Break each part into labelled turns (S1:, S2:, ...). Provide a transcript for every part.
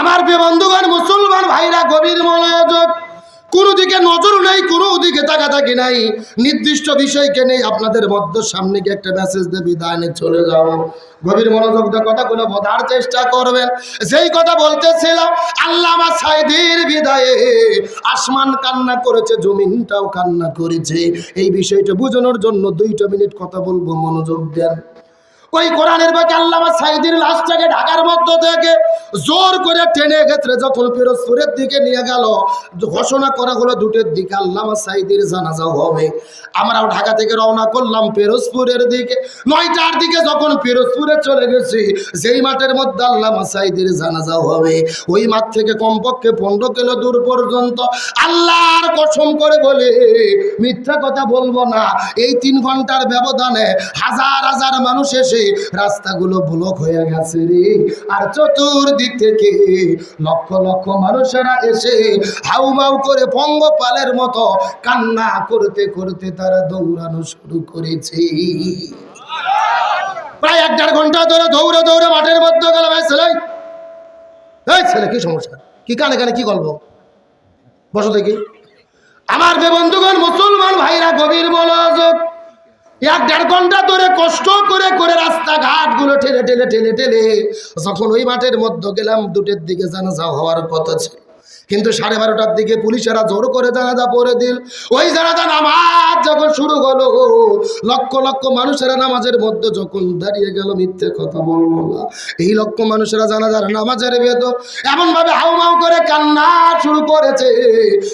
S1: আমার বন্ধুগণ, মুসলমান ভাইরা, গভীর মনোযোগ। কোনো দিকে নজর নেই, কোনো দিকে তাকাতাকি নাই। নির্দিষ্ট বিষয়কে নেই আপনাদের মধ্য সামনে গিয়ে একটা মেসেজ দিয়ে বিদায় চলে যাও গভীর মনোযোগ দিয়ে কথাগুলো বোঝার চেষ্টা করবেন। যেই কথা বলতেছিলাম আল্লাহ আমার সাইদির বিদায়ে আসমান কান্না করেছে, জমিনটাও কান্না করেছে। এই বিষয়টা বোঝানোর জন্য দুইটা মিনিট কথা বলব, মনোযোগ দেন। ওই কোরআনের বাকি আল্লামা সাইদির লাশটাকে ঢাকার মধ্য থেকে জোর করে টেনে ক্ষেত্রে যখন পিরোজপুরের দিকে নিয়ে গেল, ঘোষণা করা হলো দুটের দিকে আল্লামা সাইদির জানাজা হবে। আমরাও ঢাকা থেকে রওনা করলাম পিরোজপুরের দিকে। নয়টার দিকে যখন পিরোজপুরে চলে গেছি, যেই মাঠের মধ্যে আল্লামা সাইদির জানাজা হবে, ওই মাঠ থেকে কমপক্ষে পনেরো কিলো দূর পর্যন্ত আল্লাহর কসম করে বলে মিথ্যা কথা বলব না। এই তিন ঘণ্টার ব্যবধানে হাজার হাজার মানুষ এসে রাস্তাগুলো ব্লক হয়ে গেছে রে। আর চতুর্দিক থেকে লক্ষ লক্ষ মানুষেরা এসে হাউমাউ করে পঙ্গপালের মতো কান্না করতে করতে তারা দৌড়ানো শুরু করেছে। প্রায় এক দেড় ঘণ্টা ধরে দৌড়ে দৌড়ে মাঠের মধ্যে গেলাম। এই ছেলে এই ছেলে, কি সমস্যা? কি কানে কানে কি গল্প? বসো দেখি। আমার বে বন্ধুগণ, মুসলমান ভাইরা, গভীর মনোযোগ এক দেড় ঘণ্টা ধরে কষ্ট করে করে রাস্তাঘাটগুলো ঠেলে ঠেলে ঠেলে ঠেলে, যখন ওই মাঠের মধ্যে গেলাম, দুটের দিকে জানাজা হওয়ার কথা ছিল। কিন্তু সাড়ে বারোটার দিকে পুলিশেরা জোর করে জানাজা পড়ে দিল। ওই জানাজা নামাজ যখন শুরু হলো, লক্ষ লক্ষ মানুষেরা নামাজের মধ্যে যখন দাঁড়িয়ে গেল, মিথ্যে কথা বলব না। এই লক্ষ মানুষেরা জানাজার নামাজের বেদ এমন ভাবে হাউমাউ করে কান্না শুরু করেছে।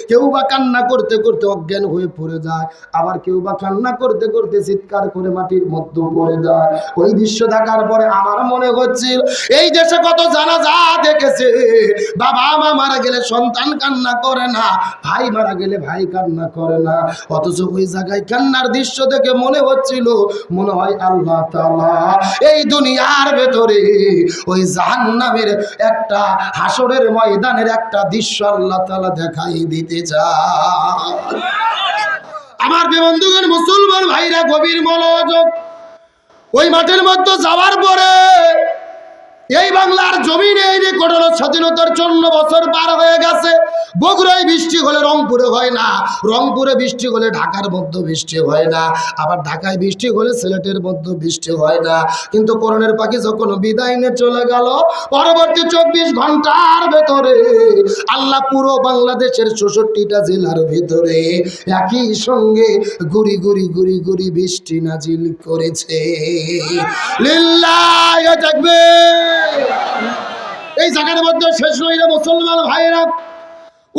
S1: কেউ বা কান্না করতে করতে অজ্ঞান হয়ে পড়ে যায়। আবার কেউ বা কান্না করতে করতে চিৎকার করে মাটির মধ্যে পড়ে যায়। ওই দৃশ্য দেখার পরে আমার মনে হচ্ছিল, এই দেশে কত জানাজা দেখেছে। বাবা মা মারা গেলে সন্তান কান্না করে না, ভাই মারা গেলে ভাই কান্না করে না। অথচ ওই জায়গায় কান্নার দৃশ্য দেখে মনে হচ্ছিল, মনে হয় আল্লাহ তাআলা এই দুনিয়ার ভেতরে ওই জাহান্নামের একটা হাসরের ময়দানের একটা দৃশ্য আল্লাহ তাআলা দেখাই দিতে চায়। আমার বন্ধুগণ, মুসলমান ভাইরা গভীর মনোযোগ, ওই মাঠের মধ্যে যাওয়ার পরে এই বাংলার জমিনে এই যে ঘটনা স্বাধীনতার জন্য বছর পার হয়ে গেছে। বগুড়ায় বৃষ্টি হলে রংপুরে হয় না। রংপুরে বৃষ্টি হলে ঢাকার মধ্যে বৃষ্টি হয় না। আবার ঢাকায় বৃষ্টি হলে সিলেটের মধ্যে বৃষ্টি হয় না। কিন্তু করোনার পাখি যখন বিদায় নিয়ে চলে গেল, পরবর্তী চব্বিশ ঘণ্টার ভেতরে আল্লাহ পুরো বাংলাদেশের চৌষট্টিটা জেলার ভিতরে একই সঙ্গে গুড়ি গুড়ি গুড়ি গুড়ি বৃষ্টি নাজিল করেছে। লিল্লাহ থাকবে এই জায়গার মধ্যে শেষ নইলে মুসলমান ভাইয়েরা।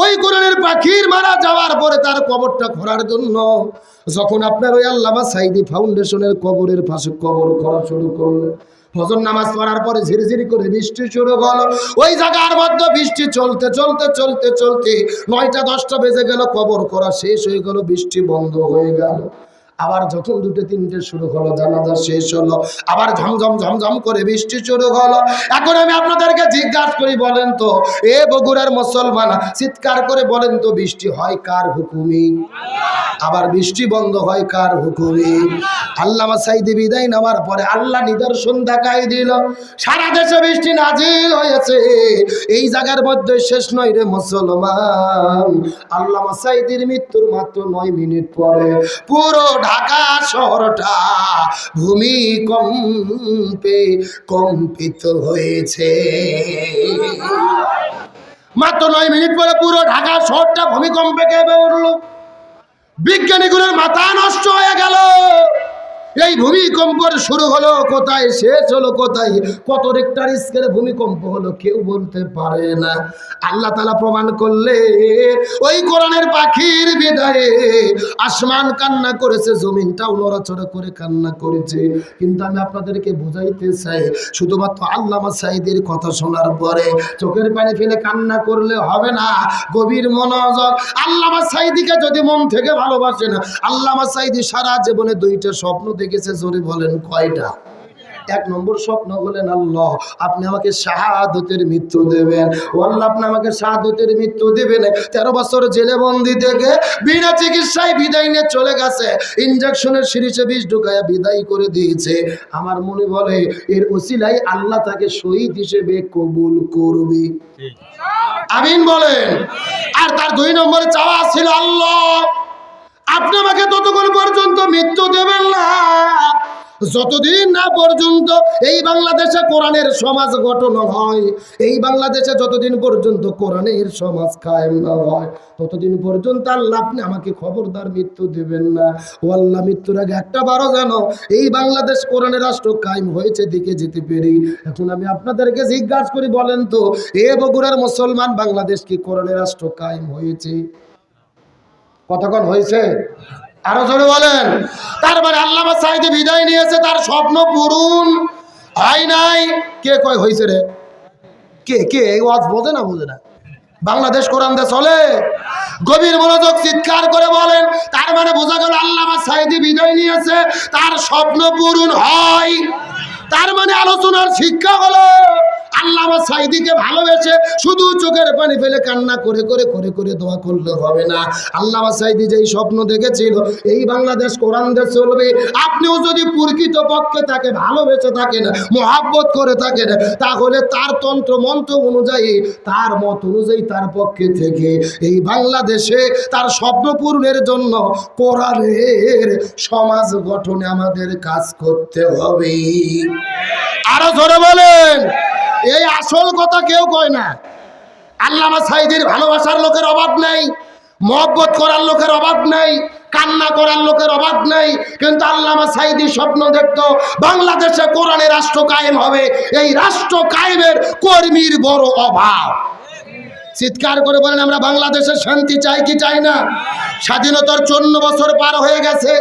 S1: ওই কোরআনের পাখির মারা যাওয়ার পরে তার কবরটা খোঁড়ার জন্য যখন আপনার ওই আল্লামা সাইদি ফাউন্ডেশনের কবরের পাশে কবর করা শুরু করলেন ফজর নামাজ পড়ার পরে ঝিরি ঝিরি করে বৃষ্টি শুরু হলো। ওই জায়গার মধ্যে বৃষ্টি চলতে চলতে চলতে চলতে নয়টা দশটা বেজে গেল, কবর করা শেষ হয়ে গেল, বৃষ্টি বন্ধ হয়ে গেল। আবার যখন দুটো তিনটে শুরু হলো, জানাজা শেষ হলো, আবার ঝমঝম ঝমঝম করে বৃষ্টি শুরু হলো। এখন আমি আপনাদেরকে জিজ্ঞাসা করি, বলেন তো, এ বগুড়ার মুসলমান, চিৎকার করে বলেন তো, বৃষ্টি হয় কার হুকুমি? আবার বৃষ্টি বন্ধ হয় কার হুকুমে? আল্লামা সাইদি বিদায় নেওয়ার পরে আল্লাহ নিদর্শন দেখাই দিল, সারা দেশে বৃষ্টি নাজিল হয়েছে। এই জায়গার মধ্যে শেষ নয় রে মুসলমান। আল্লামা সাইদির মৃত্যুর মাত্র নয় মিনিট পরে পুরো ঢাকা শহরটা ভূমিকম্পে কম্পিত হয়েছে। মাত্র নয় মিনিট পরে পুরো ঢাকা শহরটা ভূমিকম্পে কেঁপে উঠল। বিজ্ঞানীগুলোর মাথা নষ্ট এই ভূমিকম্পর শুরু হলো কোথায়, শেষ হলো কোথায়? কত রেক্টার স্কেলে ভূমিকম্প হলো কেউ বলতে পারে না। আল্লাহ তালা প্রমাণ করলে, ওই কোরআনের পাখির বিদায়ে আসমান কান্না করেছে, জমিনটাও নড়াচড়া করে কান্না করেছে। কিন্তু আমি আপনাদেরকে বুঝাইতে চাই, শুধুমাত্র আল্লামা সাইদের কথা শোনার পরে চোখের পানি ফেলে কান্না করলে হবে না? গভীর মনোযোগ। আল্লামা সাইদিকে যদি মন থেকে ভালোবাসে ভালোবাসেন আল্লামা সাইদি সারা জীবনে দুইটা স্বপ্ন দেখেছে জোরে বলেন কয়টা? এক নম্বর স্বপ্ন হলেন আল্লাহ আপনি আমাকে শাহাদতের মৃত্যু দেবেন। ও আল্লাহ আপনি আমাকে শাহাদতের মৃত্যু দেবেন। তেরো বছর জেলে বন্দি থেকে বিনা চিকিৎসায় বিদায় নিয়ে চলে গেছে। ইঞ্জেকশনের সিরিজে বিষ ঢুকায় বিদায় করে দিয়েছে। আমার মনে বলে এর ওসিলাই আল্লাহ তাকে শহীদ হিসেবে কবুল করবে। আমিন বলেন। আর তার দুই নম্বরে চাওয়া ছিল আল্লাহ। আপনি আমাকে ততক্ষণ পর্যন্ত মৃত্যু দেবেন না। যতদিন না পর্যন্ত এই বাংলাদেশে কোরআনের সমাজ গঠন হয়, এই বাংলাদেশে যতদিন পর্যন্ত কোরআনের সমাজ কায়েম না হয়, ততদিন পর্যন্ত আল্লাহ আপনি আমাকে খবরদার মৃত্যু দেবেন না। ও আল্লাহ, মৃত্যুর আগে একটা বারো জানো, এই বাংলাদেশ কোরআনের রাষ্ট্র কায়েম হয়েছে দিকে যেতে পেরে। এখন আমি আপনাদেরকে জিজ্ঞাসা করি, বলেন তো, এ বগুড়ার মুসলমান বাংলাদেশ কি কোরআনের রাষ্ট্র কায়েম হয়েছে? কতক্ষণ হয়েছে? আরও জোরে বলেন। তার মানে আল্লামা সাইদি বিদায় নিয়েছে, তার স্বপ্ন পূরণ হয় নাই। কে কয় হয়েছে রে? কে কে? এই ওয়াজ বোঝে না বোঝে না? বাংলাদেশ কোরআন দে চলে। গভীর মনোযোগ চিৎকার করে বলেন। তার মানে বোঝা গেল আল্লামা সাইদি বিদায় নিয়েছে, তার স্বপ্ন পূরণ হয়। তার মানে আলোচনার শিক্ষা হলো আল্লামা সাইদিকে ভালোবেসে শুধু চোখের পানি ফেলে কান্না করে করে করে করে দোয়া করলে হবে না। আল্লামা সাইদি যেই স্বপ্ন দেখেছিল, এই বাংলাদেশ কোরআন দেশ চলবে। আপনিও যদি প্রকৃত পক্ষে তাকে ভালোবেসে থাকেন, মহাব্বত করে থাকেন, তাহলে তার তন্ত্র মন্ত্র অনুযায়ী, তার মত অনুযায়ী তার পক্ষে থেকে এই বাংলাদেশে তার স্বপ্ন পূরণের জন্য কোরআনের সমাজ গঠনে আমাদের কাজ করতে হবে। আরও ধরে বলেন। এই আসল কথা কেউ কয় না। আল্লামা সাইদির ভালোবাসার লোকের অভাব নেই, মহব্বত করার লোকের অভাব নেই, কান্না করার লোকের অভাব নেই, কিন্তু আল্লামা সাইদি স্বপ্ন দেখত বাংলাদেশে কোরআনে রাষ্ট্র কায়েম হবে, এই রাষ্ট্র কায়েমের কর্মীর বড় অভাব। চিৎকার করে বলেন, আমরা বাংলাদেশে শান্তি চাই কি চাই না? স্বাধীনতার চন্ন বছর পার হয়ে গেছে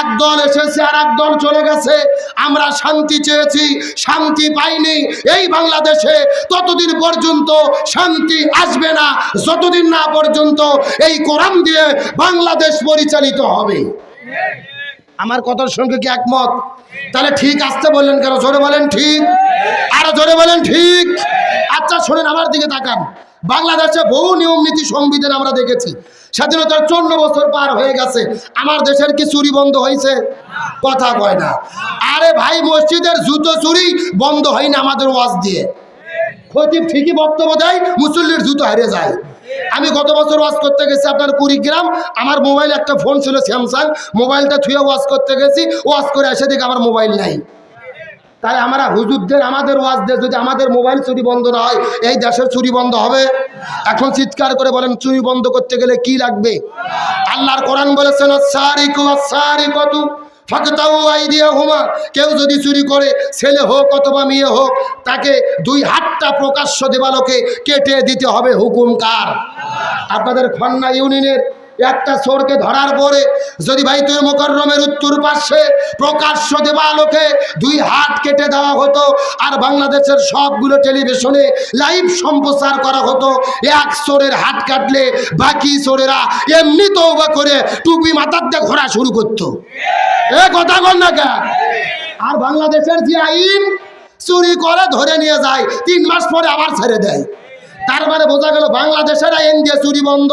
S1: এক দল এসেছে আর এক দল চলে গেছে। আমরা শান্তি চেয়েছি, শান্তি পাইনি। এই বাংলাদেশে ততদিন পর্যন্ত শান্তি আসবে না, যতদিন না পর্যন্ত এই কোরআন দিয়ে বাংলাদেশ পরিচালিত হবে। আমার কথার সঙ্গে কি একমত? তাহলে ঠিক আসতে বললেন কেন? জোরে বলেন ঠিক। আরও জোরে বলেন ঠিক। আচ্ছা শোনেন, আমার দিকে তাকান। বাংলাদেশে বহু নিয়ম নীতি সংবিধান আমরা দেখেছি। স্বাধীনতার চন্ন বছর পার হয়ে গেছে। আমার দেশের কি চুরি বন্ধ হয়েছে কথা কয় না। আরে ভাই, মসজিদের জুতো চুরি বন্ধ হয় না আমাদের ওয়াজ দিয়ে। খতিব ঠিকই বক্তব্য দেয়, মুসল্লির জুতো হারিয়ে যায়। আমি গত বছর ওয়াজ করতে গেছি আপনার কুড়িগ্রাম, আমার মোবাইল একটা ফোন ছিল স্যামসাং মোবাইলটা থুয়ে ওয়াজ করতে গেছি, ওয়াজ করে এসে দেখি আমার মোবাইল নাই। তাই আমরা হুজুরদের, আমাদের ওয়াজ দিয়ে যদি আমাদের মোবাইল চুরি বন্ধ না হয়, এই দেশের চুরি বন্ধ হবে? এখন চিৎকার করে বলেন, চুরি বন্ধ করতে গেলে কি লাগবে? আল্লাহর কোরআন বলেছেন কেউ যদি চুরি করে, ছেলে হোক অথবা মেয়ে হোক, তাকে দুই হাতটা প্রকাশ্য দেবালোকে কেটে দিতে হবে। হুকুম কার? আপনাদের খন্না ইউনিয়নের একটা চোরকে ধরার পরে যদি বাইতুল মোকররমের উত্তর পাশে প্রকাশ্য দেবালোকে দুই হাত কেটে দেওয়া হতো আর বাংলাদেশের সবগুলো টেলিভিশনে লাইভ সম্প্রচার করা হতো, এক চোরের হাত কাটলে বাকি চোরেরা এমনি তৌবা করে টুপি মাথার দিয়ে ঘোরা শুরু করতো। এ কথা কর না আর বাংলাদেশের যে আইন, চুরি করে ধরে নিয়ে যায়, তিন মাস পরে আবার ছেড়ে দেয়। তার মানে বোঝা গেল বাংলাদেশের আইন দিয়ে চুরি বন্ধ।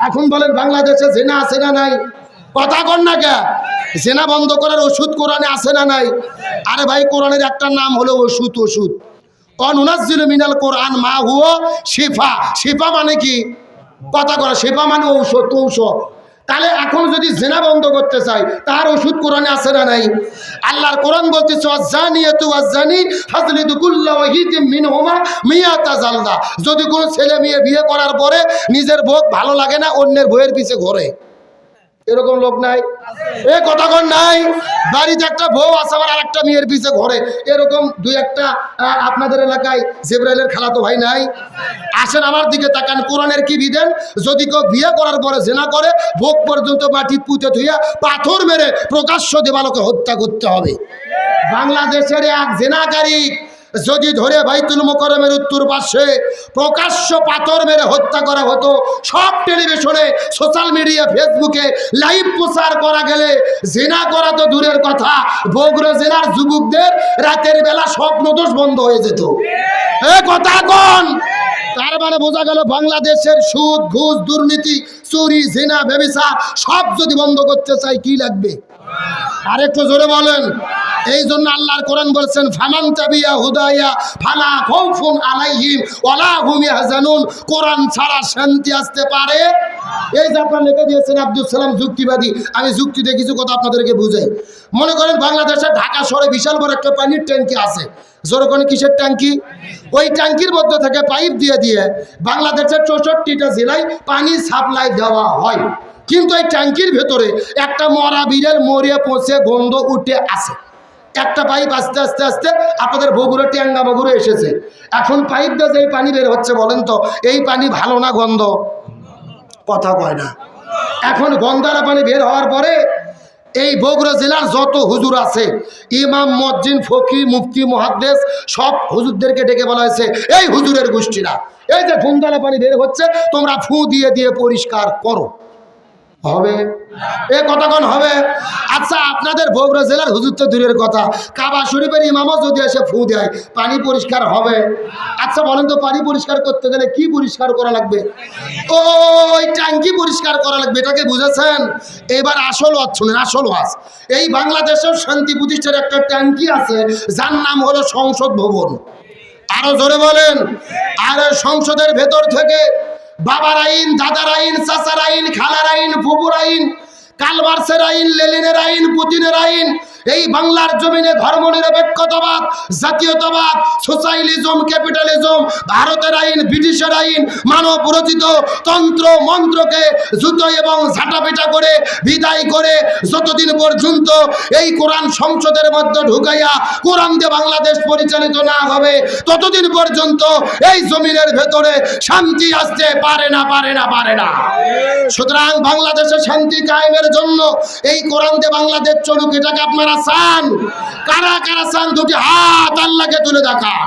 S1: এখন বলেন বাংলাদেশে জেনা আছে না নাই? কথা কর না কে? জেনা বন্ধ করার ওষুধ কোরআনে আছে না নাই? আরে ভাই, কোরআনের একটা নাম হলো ওষুধ ওষুধ। অনুনাজিল মিনাল কোরআন, মা হুয়া শিফা। শিফা মানে কি? কথা করা শিফা মানে ঔষধ ঔষধ। তাহলে এখন যদি জেনা বন্ধ করতে চাই, তার ওষুধ কোরআনে আছে না নাই? আল্লাহর কোরআন বলতেছে জালদা। যদি কোনো ছেলে মেয়ে বিয়ে করার পরে নিজের ভোগ ভালো লাগে না, অন্যের বইয়ের পিছে ঘোরে। এরকম লোক নাই। এ কথাক্ষণ নাই। বাড়িতে একটা বউ আছে আবার আরেকটা মেয়ের পিছে ঘরে। এরকম দুই একটা আপনাদের এলাকায় জেব্রাইলের খালাতো ভাই নাই। আসেন আমার দিকে তাকান কোরআনের কি বিধান? যদি কেউ বিয়ে করার পরে জেনা করে ভোগ পর্যন্ত মাটি পুঁতে ধুইয়া পাথর মেরে প্রকাশ্য দেবালোকে হত্যা করতে হবে। বাংলাদেশের এক জেনাকারী যদি ধরে বাইতুল মোকরমের উত্তর পাশে প্রকাশ্য পাথর মেরে হত্যা করা হতো, সব টেলিভিশনে সোশ্যাল মিডিয়া ফেসবুকে লাইভ প্রচার করা গেলে জেনা করা তো দূরের কথা। বগুড়া জেলার যুবকদের রাতের বেলা স্বপ্ন দোষ বন্ধ হয়ে যেত। এ কথা কোন? তার মানে বোঝা গেল বাংলাদেশের সুদ, ঘুষ, দুর্নীতি, চুরি, জেনা ব্যবসা সব যদি বন্ধ করতে চাই, কি লাগবে? আরেকটু জোরে বলেন। এই জন্য আল্লাহর কোরআন বলছেন, ফামান তাবিয়া হুদাইয়া ফালা খাউফুন আলাইহিম ওয়ালা হুম ইয়াহজানুন। কোরআন ছাড়া শান্তি আসতে পারে? এই যে আপনারা লিখে দিয়েছেন আব্দুল সালাম যুক্তিবাদী, আমি যুক্তিতে কিছু কথা আপনাদেরকে বুঝাই। মনে করেন বাংলাদেশের ঢাকা শহরে বিশাল বড় একটা পানির ট্যাঙ্কি আছে। জোরে কোন, কিসের ট্যাঙ্কি? ওই ট্যাঙ্কির মধ্যে থেকে পাইপ দিয়ে দিয়ে বাংলাদেশের চৌষট্টিটা জেলায় পানি সাপ্লাই দেওয়া হয়। কিন্তু এই ট্যাঙ্কির ভেতরে একটা মরা বিড়ের মরিয়ে পচে গন্ধ উঠে আসে। একটা পাইপ আস্তে আস্তে আস্তে আপনাদের বগুড়া ট্যাঙ্গা বগুড়ে এসেছে। এখন পাইপ দিয়ে যে পানি বের হচ্ছে বলেন তো, এই পানি ভালো না গন্ধ? কথা কয় না। এখন গন্ধারা পানি বের হওয়ার পরে এই বগুড়া জেলার যত হুজুর আছে, ইমাম মজ্জিন ফকি মুফতি, মহাদ্দেশ, সব হুজুরদেরকে ডেকে বলা হয়েছে, এই হুজুরের গোষ্ঠীরা, এই যে গন্ধারা পানি বের হচ্ছে, তোমরা ফু দিয়ে দিয়ে পরিষ্কার করো। হবে? এ কতক্ষণ হবে? আচ্ছা আপনাদের বগুড়া জেলার হুজুর তো দূরের কথা। কাবা শরীফের ইমামও যদি এসে ফু দেয়, পানি পরিষ্কার হবে। আচ্ছা বলেন তো, পানি পরিষ্কার করতে গেলে কি পরিষ্কার করা লাগবে? ওই ট্যাঙ্কি পরিষ্কার করা লাগবে, এটাকে বুঝেছেন? এবার আসল ওয়াজ শুনেন, আসল ওয়াজ। এই বাংলাদেশের শান্তি প্রতিষ্ঠার একটা ট্যাঙ্কি আছে, যার নাম হলো সংসদ ভবন। আরও জোরে বলেন, আর সংসদের ভেতর থেকে বাবার আইন, দাদার আইন, চাচার আইন, খালার আইন ফুপুর আইন, কালবার্সের আইন, লেলিনের আইন, পুতিনের আইন এই বাংলার জমিনে ধর্মনিরপেক্ষতাবাদ, জাতীয়তাবাদ সোশ্যালিজম ক্যাপিটালিজম, ভারতের আইন, ব্রিটিশের আইন, মানব রচিত তন্ত্র, মন্ত্রকে জুতো এবং ঝাঁটাপিটা করে বিদায় করে যতদিন পর্যন্ত এই কোরআন সংসদের মধ্যে ঢুকাইয়া কোরআন দিয়ে বাংলাদেশ পরিচালিত না হবে, ততদিন পর্যন্ত এই জমিনের ভেতরে শান্তি আসতে পারে না পারে না পারে না। সুতরাং বাংলাদেশে শান্তি কায়েমের জন্য এই কোরআন দিয়ে বাংলাদেশ চলুক, এটাকে আপনারা চান? কারা কারা চান? দুটি হাত আল্লাহকে তুলে দেখান